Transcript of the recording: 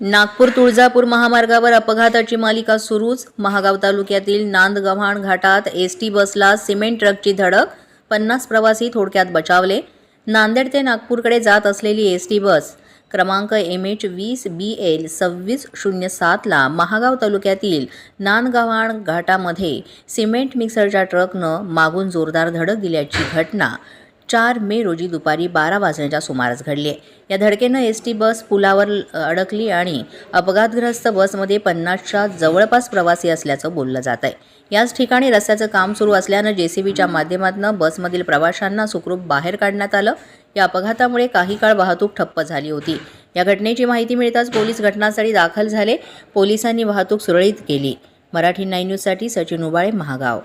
नागपूर तुळजापूर महामार्गावर अपघाताची मालिका सुरूच. महागाव तालुक्यातील नांदगव्हाण घाटात एस टी बसला सिमेंट ट्रकची धडक. पन्नास प्रवासी थोडक्यात बचावले. नांदेड ते नागपूरकडे जात असलेली एस टी बस. क्रमांक एम एच वीस बी एल सव्वीस शून्य सातला महागाव तालुक्यातील नांदगव्हाण घाटामध्ये सिमेंट मिक्सरच्या ट्रकनं मागून जोरदार धडक दिल्याची घटना. चार मे रोजी दुपारी बारा वाजण्याच्या सुमारास घडली. आहे या धडकेनं एस टी बस पुलावर अडकली आणि अपघातग्रस्त बसमध्ये पन्नासच्या जवळपास प्रवासी असल्याचं बोललं जात आहे याच ठिकाणी रस्त्याचं काम सुरू असल्यानं जेसीबीच्या माध्यमातून बसमधील प्रवाशांना सुखरूप बाहेर काढण्यात आलं. या अपघातामुळे काही काळ वाहतूक ठप्प झाली होती. या घटनेची माहिती मिळताच पोलीस घटनास्थळी दाखल झाले. पोलिसांनी वाहतूक सुरळीत केली. मराठी नाईन न्यूजसाठी सचिन उबाळे महागाव.